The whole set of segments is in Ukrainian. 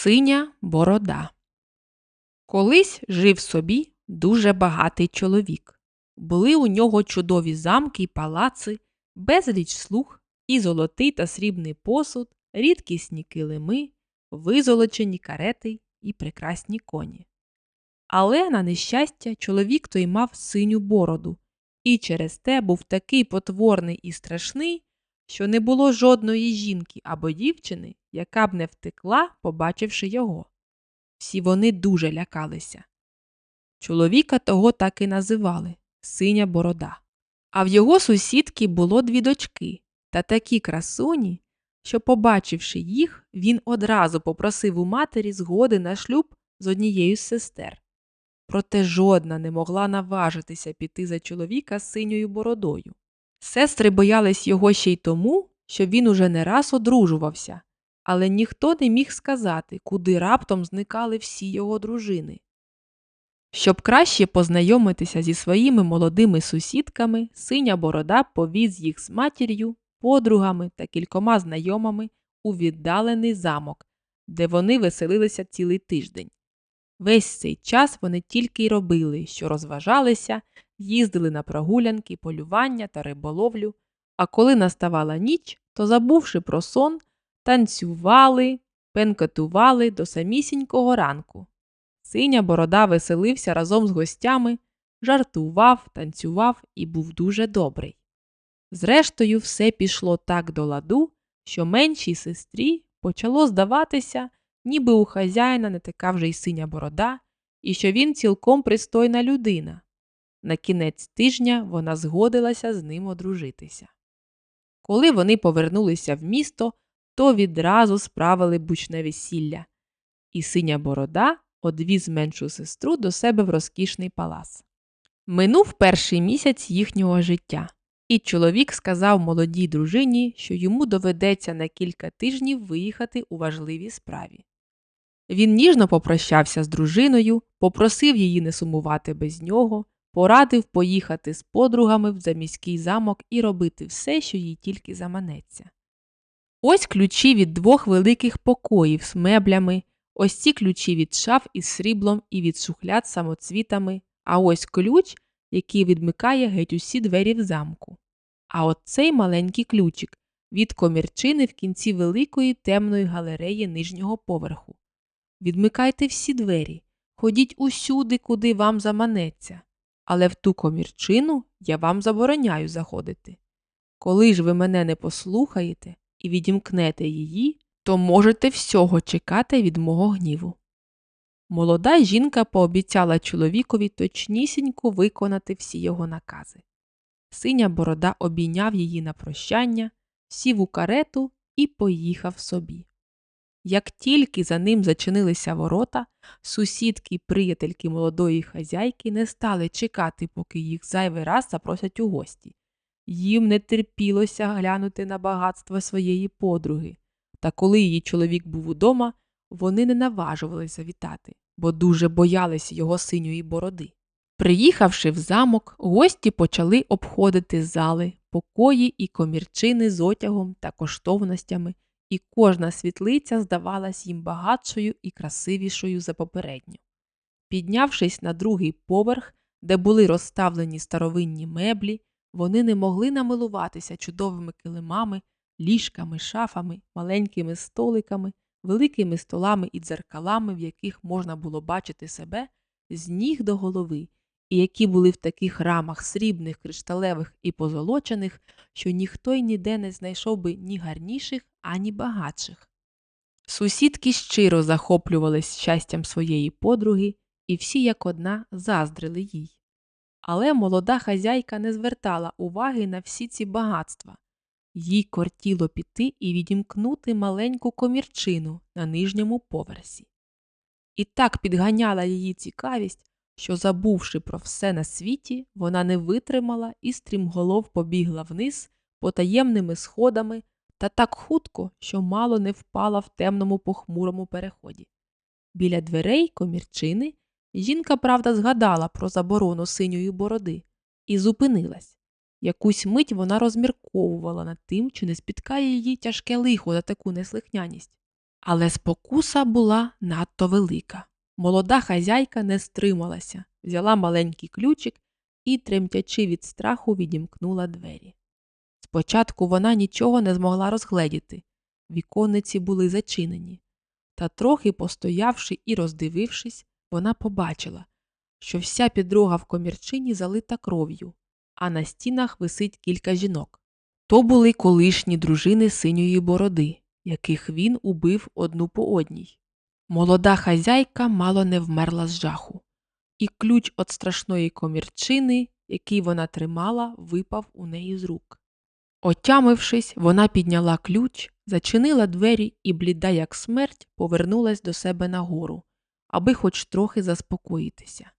Синя борода. Колись жив собі дуже багатий чоловік. Були у нього чудові замки й палаци, безліч слуг і золотий та срібний посуд, рідкісні килими, визолочені карети і прекрасні коні. Але, на нещастя, чоловік той мав синю бороду, і через те був такий потворний і страшний, що не було жодної жінки або дівчини, яка б не втекла, побачивши його. Всі вони дуже лякалися. Чоловіка того так і називали синя борода. А в його сусідки було дві дочки та такі красуні, що, побачивши їх, він одразу попросив у матері згоди на шлюб з однією з сестер. Проте жодна не могла наважитися піти за чоловіка з синьою бородою. Сестри боялись його ще й тому, що він уже не раз одружувався, але ніхто не міг сказати, куди раптом зникали всі його дружини. Щоб краще познайомитися зі своїми молодими сусідками, синя борода повіз їх з матір'ю, подругами та кількома знайомими у віддалений замок, де вони веселилися цілий тиждень. Весь цей час вони тільки й робили, що розважалися, їздили на прогулянки, полювання та риболовлю, а коли наставала ніч, то, забувши про сон, танцювали, пенкотували до самісінького ранку. Синя борода веселився разом з гостями, жартував, танцював і був дуже добрий. Зрештою, все пішло так до ладу, що меншій сестрі почало здаватися, ніби у хазяїна не така вже й синя борода, і що він цілком пристойна людина. На кінець тижня вона згодилася з ним одружитися. Коли вони повернулися в місто, то відразу справили бучне весілля, і синя борода одвіз меншу сестру до себе в розкішний палац. Минув перший місяць їхнього життя, і чоловік сказав молодій дружині, що йому доведеться на кілька тижнів виїхати у важливій справі. Він ніжно попрощався з дружиною, попросив її не сумувати без нього, порадив поїхати з подругами в заміський замок і робити все, що їй тільки заманеться. Ось ключі від двох великих покоїв з меблями, ось ці ключі від шаф із сріблом і від шухляд самоцвітами, а ось ключ, який відмикає геть усі двері в замку. А от цей маленький ключик від комірчини в кінці великої темної галереї нижнього поверху. Відмикайте всі двері, ходіть усюди, куди вам заманеться, але в ту комірчину я вам забороняю заходити. Коли ж ви мене не послухаєте і відімкнете її, то можете всього чекати від мого гніву. Молода жінка пообіцяла чоловікові точнісінько виконати всі його накази. Синя борода обійняв її на прощання, сів у карету і поїхав собі. Як тільки за ним зачинилися ворота, сусідки й приятельки молодої хазяйки не стали чекати, поки їх зайвий раз запросять у гості. Їм не терпілося глянути на багатство своєї подруги, та коли її чоловік був удома, вони не наважувалися вітати, бо дуже боялися його синьої бороди. Приїхавши в замок, гості почали обходити зали, покої і комірчини з отягом та коштовностями і кожна світлиця здавалась їм багатшою і красивішою за попередню. Піднявшись на другий поверх, де були розставлені старовинні меблі, вони не могли намилуватися чудовими килимами, ліжками, шафами, маленькими столиками, великими столами і дзеркалами, в яких можна було бачити себе з ніг до голови, і які були в таких рамах срібних, кришталевих і позолочених, що ніхто й ніде не знайшов би ні гарніших, ані багатших. Сусідки щиро захоплювались щастям своєї подруги, і всі як одна заздрили їй. Але молода хазяйка не звертала уваги на всі ці багатства. Їй кортіло піти і відімкнути маленьку комірчину на нижньому поверсі. І так підганяла її цікавість, що, забувши про все на світі, вона не витримала і стрімголов побігла вниз потаємними сходами та так хутко, що мало не впала в темному похмурому переході. Біля дверей комірчини жінка, правда, згадала про заборону синьої бороди і зупинилась. Якусь мить вона розмірковувала над тим, чи не спіткає її тяжке лихо за таку неслихняність. Але спокуса була надто велика. Молода хазяйка не стрималася, взяла маленький ключик і, тремтячи від страху, відімкнула двері. Спочатку вона нічого не змогла розгледіти. Віконниці були зачинені. Та трохи постоявши і роздивившись, вона побачила, що вся підлога в комірчині залита кров'ю, а на стінах висить кілька жінок. То були колишні дружини синьої бороди, яких він убив одну по одній. Молода хазяйка мало не вмерла з жаху, і ключ від страшної комірчини, який вона тримала, випав у неї з рук. Отямившись, вона підняла ключ, зачинила двері і, бліда, як смерть, повернулась до себе нагору, аби хоч трохи заспокоїтися.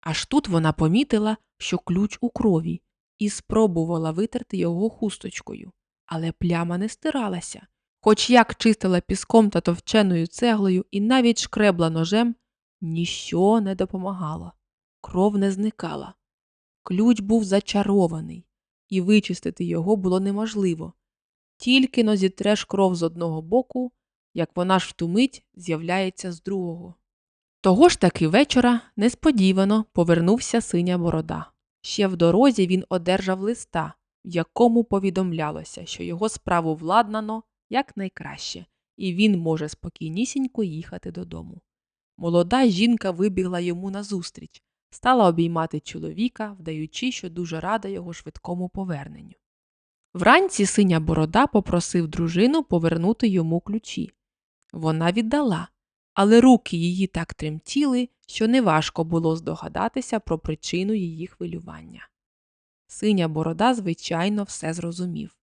Аж тут вона помітила, що ключ у крові, і спробувала витерти його хусточкою, але пляма не стиралася. Хоч як чистила піском та товченою цеглою і навіть шкребла ножем, ніщо не допомагало. Кров не зникала. Ключ був зачарований, і вичистити його було неможливо. Тільки но зітреш кров з одного боку, як вона ж втумить з'являється з другого. Того ж таки вечора несподівано повернувся синя борода. Ще в дорозі він одержав листа, в якому повідомлялося, що його справу владнано якнайкраще, і він може спокійнісінько їхати додому. Молода жінка вибігла йому назустріч, стала обіймати чоловіка, вдаючи, що дуже рада його швидкому поверненню. Вранці синя борода попросив дружину повернути йому ключі. Вона віддала, але руки її так тремтіли, що неважко було здогадатися про причину її хвилювання. Синя борода, звичайно, все зрозумів.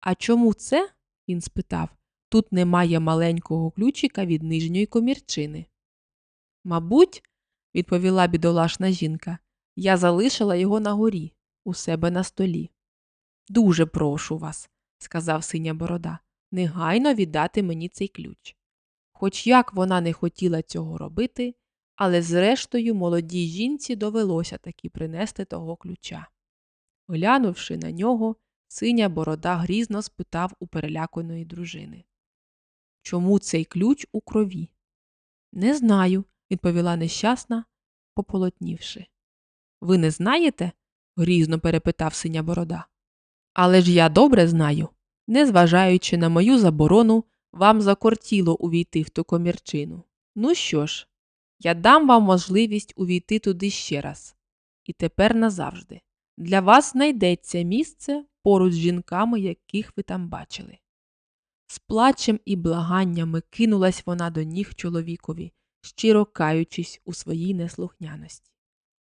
А чому це? він спитав. Тут немає маленького ключика від нижньої комірчини. Мабуть, відповіла бідолашна жінка, я залишила його на горі, у себе на столі. Дуже прошу вас, сказав синя борода, негайно віддати мені цей ключ. Хоч як вона не хотіла цього робити, але зрештою молодій жінці довелося таки принести того ключа. Глянувши на нього, синя борода грізно спитав у переляканої дружини. Чому цей ключ у крові? Не знаю, відповіла нещасна, пополотнівши. Ви не знаєте? грізно перепитав синя борода. Але ж я добре знаю. Незважаючи на мою заборону, вам закортіло увійти в ту комірчину. Ну що ж, я дам вам можливість увійти туди ще раз. І тепер назавжди. Для вас знайдеться місце поруч з жінками, яких ви там бачили. З плачем і благаннями кинулась вона до ніг чоловікові, щиро каючись у своїй неслухняності.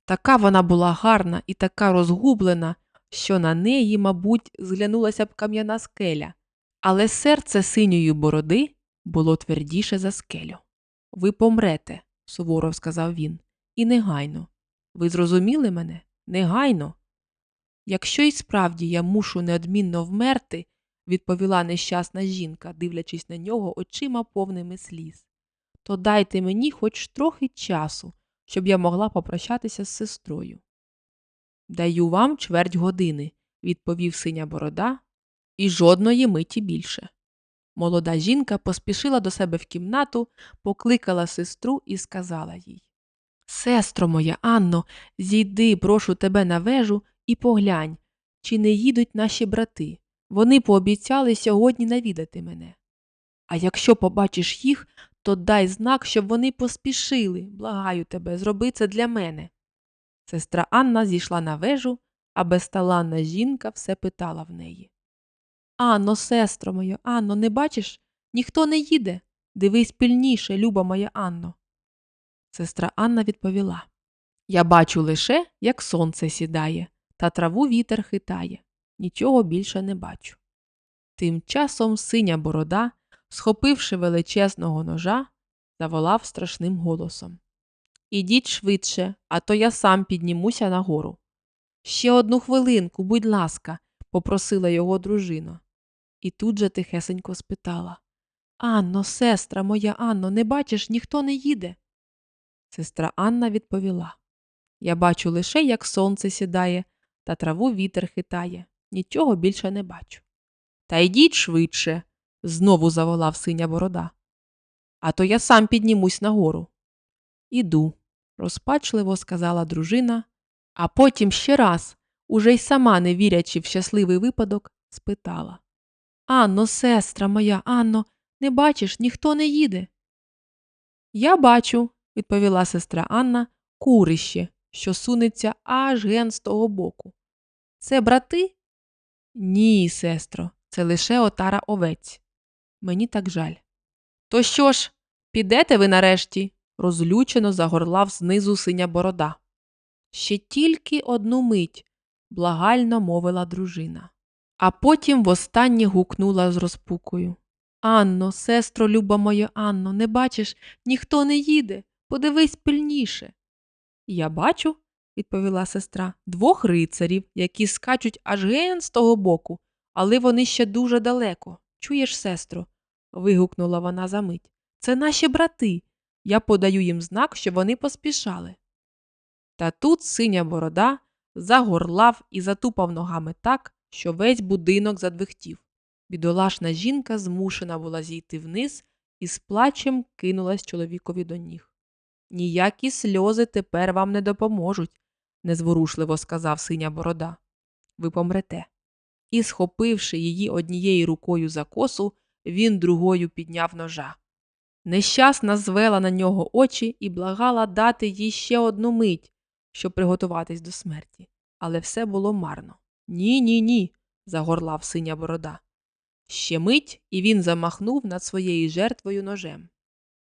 Така вона була гарна і така розгублена, що на неї, мабуть, зглянулася б кам'яна скеля, але серце синьої бороди було твердіше за скелю. Ви помрете, суворо сказав він, і негайно. Ви зрозуміли мене? Негайно. Якщо й справді я мушу неодмінно вмерти, відповіла нещасна жінка, дивлячись на нього очима повними сліз, то дайте мені хоч трохи часу, щоб я могла попрощатися з сестрою. Даю вам чверть години, відповів синя борода, і жодної миті більше. Молода жінка поспішила до себе в кімнату, покликала сестру і сказала їй Сестро моя, Анно, зійди, прошу тебе на вежу і поглянь, чи не їдуть наші брати. Вони пообіцяли сьогодні навідати мене. А якщо побачиш їх, то дай знак, щоб вони поспішили. Благаю тебе, зроби це для мене. Сестра Анна зійшла на вежу, а безталанна жінка все питала в неї. Анно, сестро моя, Анно, не бачиш? Ніхто не їде. Дивись пильніше, люба моя Анно. Сестра Анна відповіла Я бачу лише, як сонце сідає, та траву вітер хитає. Нічого більше не бачу. Тим часом синя борода, схопивши величезного ножа, заволав страшним голосом Ідіть швидше, а то я сам піднімуся нагору. Ще одну хвилинку, будь ласка, попросила його дружина. І тут же тихесенько спитала Анно, сестра моя Анно, не бачиш, ніхто не їде. Сестра Анна відповіла Я бачу лише, як сонце сідає, та траву вітер хитає. Нічого більше не бачу. Та йдіть швидше, знову заволав синя борода. а то я сам піднімусь нагору. Іду, розпачливо сказала дружина, а потім ще раз, уже й сама не вірячи в щасливий випадок, спитала Анно, сестра моя, Анно, не бачиш, ніхто не їде. Я бачу, відповіла сестра Анна, курище, що сунеться аж ген з того боку. Це брати? Ні, сестро, це лише отара овець. Мені так жаль. То що ж, підете ви нарешті? розлючено загорлав знизу синя борода. Ще тільки одну мить, благально мовила дружина. А потім востаннє гукнула з розпукою. Анно, сестро, люба моя Анно, не бачиш, ніхто не їде. Подивись пильніше. Я бачу, відповіла сестра, двох рицарів, які скачуть аж ген з того боку, але вони ще дуже далеко. Чуєш, сестро? вигукнула вона за мить. Це наші брати. Я подаю їм знак, що вони поспішали. Та тут синя борода загорлав і затупав ногами так, що весь будинок задвихтів. Бідолашна жінка змушена була зійти вниз і з плачем кинулась чоловікові до ніг. Ніякі сльози тепер вам не допоможуть, незворушливо сказав синя борода. Ви помрете. І, схопивши її однією рукою за косу, він другою підняв ножа. Нещасна звела на нього очі і благала дати їй ще одну мить, щоб приготуватись до смерті. Але все було марно. Ні, ні, ні, загорлав синя борода. Ще мить, і він замахнув над своєю жертвою ножем.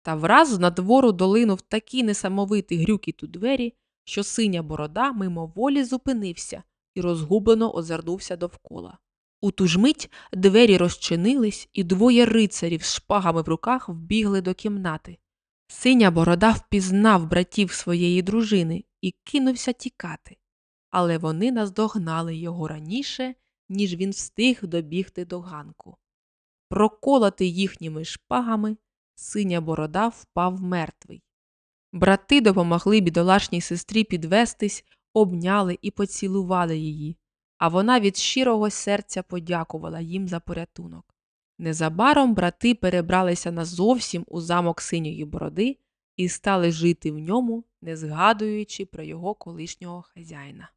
Та враз надвору долинув такий несамовитий грюкіт у двері, що синя борода мимоволі зупинився і розгублено озирнувся довкола. У ту ж мить двері розчинились, і двоє рицарів з шпагами в руках вбігли до кімнати. Синя борода впізнав братів своєї дружини і кинувся тікати, але вони наздогнали його раніше, ніж він встиг добігти до ганку. Проколотий їхніми шпагами, синя борода впав мертвий. Брати допомогли бідолашній сестрі підвестись, обняли і поцілували її, а вона від щирого серця подякувала їм за порятунок. Незабаром брати перебралися назовсім у замок синьої бороди і стали жити в ньому, не згадуючи про його колишнього хазяїна.